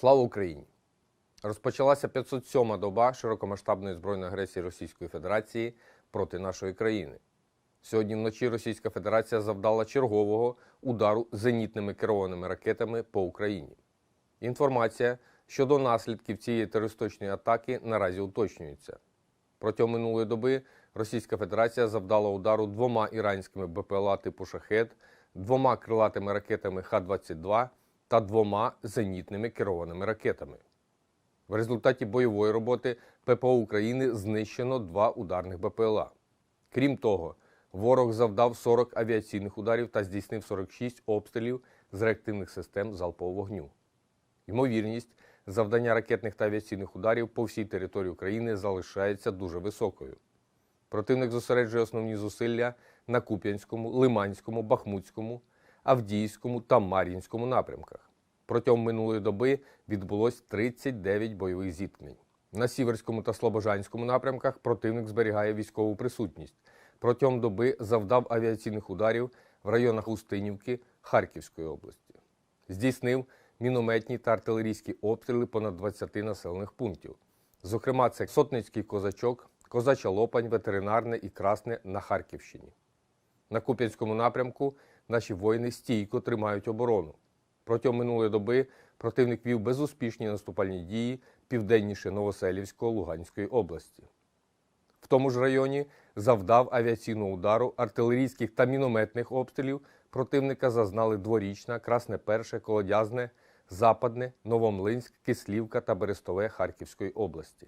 Слава Україні! Розпочалася 507-ма доба широкомасштабної збройної агресії Російської Федерації проти нашої країни. Сьогодні вночі Російська Федерація завдала чергового удару зенітними керованими ракетами по Україні. Інформація щодо наслідків цієї терористичної атаки наразі уточнюється. Протягом минулої доби Російська Федерація завдала удару двома іранськими БПЛА типу шахет, двома крилатими ракетами Х-22 та двома зенітними керованими ракетами. В результаті бойової роботи ППО України знищено два ударних БПЛА. Крім того, ворог завдав 40 авіаційних ударів та здійснив 46 обстрілів з реактивних систем залпового вогню. Ймовірність завдання ракетних та авіаційних ударів по всій території України залишається дуже високою. Противник зосереджує основні зусилля на Куп'янському, Лиманському, Бахмутському, Авдіївському та Мар'їнському напрямках. Протягом минулої доби відбулось 39 бойових зіткнень. На Сіверському та Слобожанському напрямках противник зберігає військову присутність. Протягом доби завдав авіаційних ударів в районах Устинівки Харківської області. Здійснив мінометні та артилерійські обстріли понад 20 населених пунктів. Зокрема, це Сотницький козачок, Козача Лопань, ветеринарне і Красне на Харківщині. На Куп'янському напрямку наші воїни стійко тримають оборону. Протягом минулої доби противник вів безуспішні наступальні дії південніше Новоселівського Луганської області. В тому ж районі завдав авіаційного удару артилерійських та мінометних обстрілів противника зазнали дворічна, Красне Перше, Колодязне, Западне, Новомлинськ, Кислівка та Берестове Харківської області.